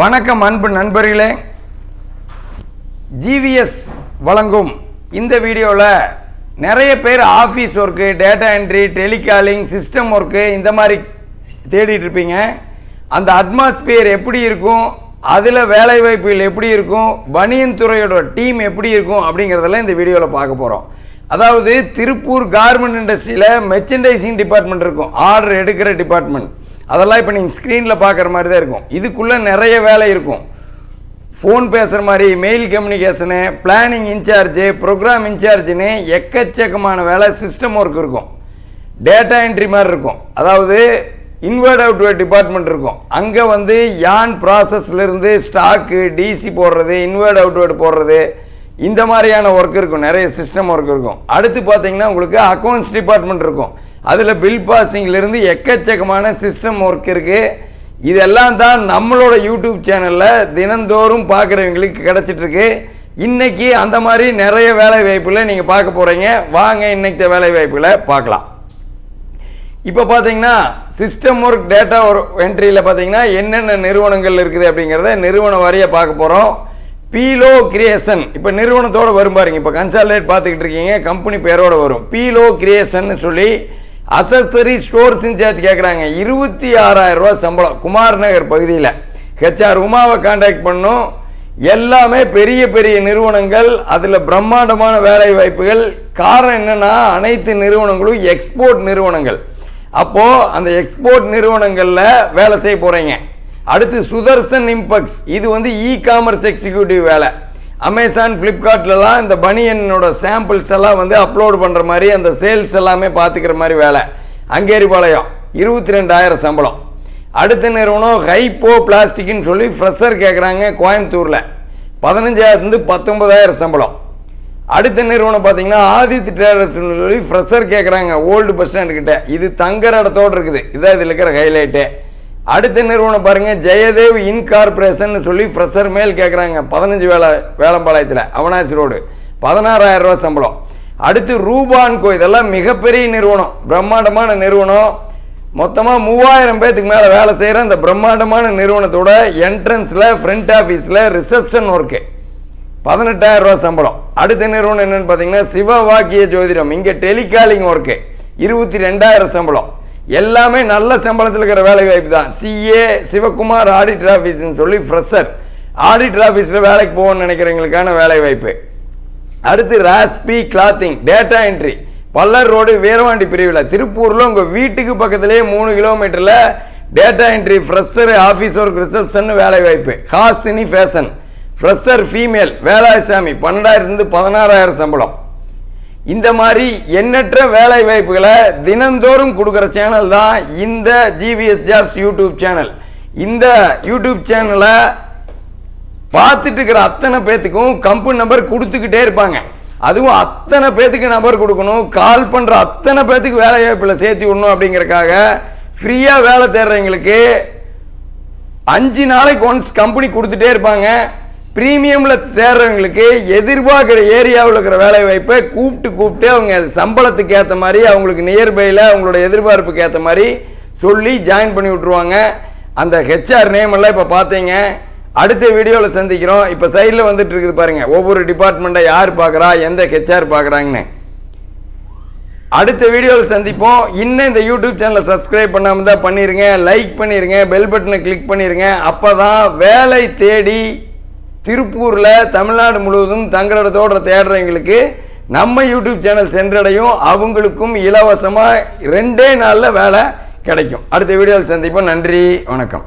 வணக்கம் அன்பு நண்பர்களே. ஜிவிஎஸ் வழங்கும் இந்த வீடியோவில் நிறைய பேர் office work data entry telecalling system work இந்த மாதிரி தேடிட்டு இருப்பீங்க. அந்த அட்மாஸ்பியர் எப்படி இருக்கும்? அதில் வேலைவாய்ப்புகள் எப்படி இருக்கும்? பனியன் துறையோட டீம் எப்படி இருக்கும்? அப்படிங்கிறதெல்லாம் இந்த வீடியோவில் பார்க்க போகிறோம் அதாவது திருப்பூர் கார்மெண்ட் இண்டஸ்ட்ரியில் மெர்ச்சன்டைசிங் டிபார்ட்மெண்ட் இருக்கும். ஆர்டர் எடுக்கிற டிபார்ட்மெண்ட் அதெல்லாம் இப்போ நீங்கள் ஸ்க்ரீனில் பார்க்குற மாதிரி தான் இருக்கும். இதுக்குள்ளே நிறைய வேலை இருக்கும். ஃபோன் பேசுகிற மாதிரி mail communication planning incharge program இன்சார்ஜுன்னு எக்கச்சக்கமான வேலை சிஸ்டம் ஒர்க் இருக்கும். டேட்டா என்ட்ரி மாதிரி இருக்கும். அதாவது இன்வெர்ட் அவுட்வேர்ட் டிபார்ட்மெண்ட் இருக்கும். அங்கே வந்து யான் ப்ராசஸ்லேருந்து ஸ்டாக்கு டிசி போடுறது இன்வெர்ட் அவுட்வேர்டு போடுறது இந்த மாதிரியான ஒர்க் இருக்கும். நிறைய சிஸ்டம் ஒர்க் இருக்கும். அடுத்து பார்த்தீங்கன்னா உங்களுக்கு அக்கௌண்ட்ஸ் டிபார்ட்மெண்ட் இருக்கும். அதில் பில் பாசிங்லேருந்து எக்கச்சக்கமான சிஸ்டம் ஒர்க் இருக்குது இதெல்லாம் தான் நம்மளோட யூடியூப் சேனலில் தினந்தோறும் பார்க்குறவங்களுக்கு கிடச்சிட்ருக்கு. இன்றைக்கி அந்த மாதிரி நிறைய வேலை வாய்ப்புகளை நீங்கள் பார்க்க போகிறீங்க வாங்க இன்றைக்கு வேலை வாய்ப்புகளை பார்க்கலாம். இப்போ பார்த்தீங்கன்னா சிஸ்டம் ஒர்க் டேட்டா என்ட்ரியில் பார்த்தீங்கன்னா என்னென்ன நிறுவனங்கள் இருக்குது அப்படிங்கிறத நிறுவன வாரியாக பார்க்க போகிறோம் பீலோ கிரியேஷன் இப்போ நிறுவனத்தோட வரும் பாருங்க. இப்போ கன்சால்டேட் பார்த்துக்கிட்டு இருக்கீங்க. கம்பெனி பேரோட வரும். பீலோ கிரியேஷன் சொல்லி அசசரி ஸ்டோர்ஸ் இன்சார்ஜ் கேட்குறாங்க இருபத்தி ஆறாயிரம் ரூபா சம்பளம். குமார் நகர் பகுதியில் ஹெச்ஆர் உமாவை காண்டாக்ட் பண்ணும். எல்லாமே பெரிய பெரிய நிறுவனங்கள். அதில் பிரம்மாண்டமான வேலை வாய்ப்புகள். காரணம் என்னென்னா அனைத்து நிறுவனங்களும் எக்ஸ்போர்ட் நிறுவனங்கள். அப்போது அந்த எக்ஸ்போர்ட் நிறுவனங்களில் வேலை செய்ய போகிறீங்க அடுத்து சுதர்சன் இம்பக்ஸ். இது வந்து இ காமர்ஸ் எக்ஸிக்யூட்டிவ் வேலை. அமேசான் ஃப்ளிப்கார்ட்லலாம் இந்த பனியனோட சாம்பிள்ஸ் எல்லாம் வந்து அப்லோடு பண்ணுற மாதிரி அந்த சேல்ஸ் எல்லாமே பார்த்துக்கிற மாதிரி வேலை. அங்கேரிபாளையம் இருபத்தி ரெண்டாயிரம் சம்பளம். அடுத்த நிறுவனம் ஹைப்போ பிளாஸ்டிக்னு சொல்லி ஃப்ரெஷர் கேட்குறாங்க கோயம்புத்தூரில். பதினஞ்சாயிரத்துலேருந்து பத்தொன்பதாயிரம் சம்பளம். அடுத்த நிறுவனம் பார்த்தீங்கன்னா ஆதித்ய ட்ரேடர்ஸ் சொல்லி ஃப்ரெஷர் கேட்குறாங்க ஓல்டு பஸ் ஸ்டாண்டுக்கிட்ட இது தங்குற இடத்தோடு இருக்குது. இதான் இதில் இருக்கிற ஹைலைட்டு அடுத்த நிறுவனம் பாருங்க ஜெயதேவ் இன்கார்பரேஷன் சொல்லி ஃப்ரெஷர் மேல் கேட்குறாங்க பதினஞ்சு வேலை வேலம்பாளையத்தில் அவனாசி ரோடு. பதினாறாயிரம் ரூபா சம்பளம். அடுத்து ரூபான்கோ இதெல்லாம் மிகப்பெரிய நிறுவனம் பிரம்மாண்டமான நிறுவனம். மொத்தமாக மூவாயிரம் பேத்துக்கு மேலே வேலை செய்கிற இந்த பிரம்மாண்டமான நிறுவனத்தோட என்ட்ரன்ஸில் ஃப்ரண்ட் ஆஃபீஸில் ரிசப்ஷன் ஒர்க்கு பதினெட்டாயிரம் ரூபா சம்பளம். அடுத்த நிறுவனம் என்னன்னு பார்த்தீங்கன்னா சிவவாக்கிய ஜோதிடம் இங்கே டெலிகாலிங் ஒர்க்கு இருபத்தி ரெண்டாயிரம் சம்பளம். எல்லாமே நல்ல சம்பளத்தில் இருக்கிற வேலை வாய்ப்பு தான். சிஏ சிவகுமார் ஆடிட்டர் ஆஃபீஸ்ன்னு சொல்லி ஃப்ரெஷர் ஆடிட்டர் ஆஃபீஸில் வேலைக்கு போகணும்னு நினைக்கிறவங்களுக்கான வேலை வாய்ப்பு. அடுத்து ராஸ்பி கிளாத்திங் டேட்டா என்ட்ரி பல்லர் ரோடு வீரவாண்டி பிரிவில். திருப்பூரில் உங்கள் வீட்டுக்கு பக்கத்துலேயே மூணு கிலோமீட்டரில் data entry fresher office work reception வேலை வாய்ப்பு. Hasini fashion fresher female Velayasamy பன்னெண்டாயிரத்துலேருந்து பதினாறாயிரம் சம்பளம். இந்த மாதிரி எண்ணற்ற வேலை வாய்ப்புகளை தினந்தோறும் கொடுக்குற சேனல் தான் இந்த ஜிபிஎஸ் ஜாப்ஸ் யூடியூப் சேனல் இந்த யூடியூப் சேனலை பார்த்துட்டு இருக்கிற அத்தனை பேத்துக்கும் கம்பெனி நம்பர் கொடுத்துக்கிட்டே இருப்பாங்க. அதுவும் அத்தனை பேத்துக்கு நம்பர் கொடுக்கணும். கால் பண்ணுற அத்தனை பேத்துக்கு வேலை வாய்ப்பில் சேர்த்து விடணும் அப்படிங்கிறக்காக ஃப்ரீயாக வேலை தேடுறவங்களுக்கு அஞ்சு நாளைக்கு ஒன்ஸ் கம்பெனி கொடுத்துட்டே இருப்பாங்க. ப்ரீமியமில் சேர்றவங்களுக்கு எதிர்பார்க்குற ஏரியாவில் இருக்கிற வேலை வாய்ப்பை கூப்பிட்டு கூப்பிட்டு அவங்க சம்பளத்துக்கு ஏற்ற மாதிரி அவங்களுக்கு நியர்பையில் அவங்களோட எதிர்பார்ப்புக்கு ஏற்ற மாதிரி சொல்லி ஜாயின் பண்ணி விட்ருவாங்க அந்த ஹெச்ஆர் நேம் எல்லாம் இப்போ பார்த்தீங்க. அடுத்த வீடியோவில் சந்திக்கிறோம். இப்போ சைடில் வந்துட்டு இருக்குது பாருங்கள் ஒவ்வொரு டிபார்ட்மெண்ட்டை யார் பார்க்குறா எந்த ஹெச்ஆர் பார்க்குறாங்கன்னு. அடுத்த வீடியோவில் சந்திப்போம். இன்னும் இந்த யூடியூப் சேனலை சப்ஸ்கிரைப் பண்ணாமல் தான் பண்ணிடுங்க லைக் பண்ணிடுங்க பெல் பட்டனை கிளிக் பண்ணிடுங்க அப்போ தான் வேலை தேடி திருப்பூரில் தமிழ்நாடு முழுவதும் தங்களிடத்தோட தேடுறவங்களுக்கு நம்ம யூடியூப் சேனல் சென்றடையும். அவங்களுக்கும் இலவசமாக ரெண்டே நாளில் வேலை கிடைக்கும். அடுத்த வீடியோவில் சந்திப்போம். நன்றி. வணக்கம்.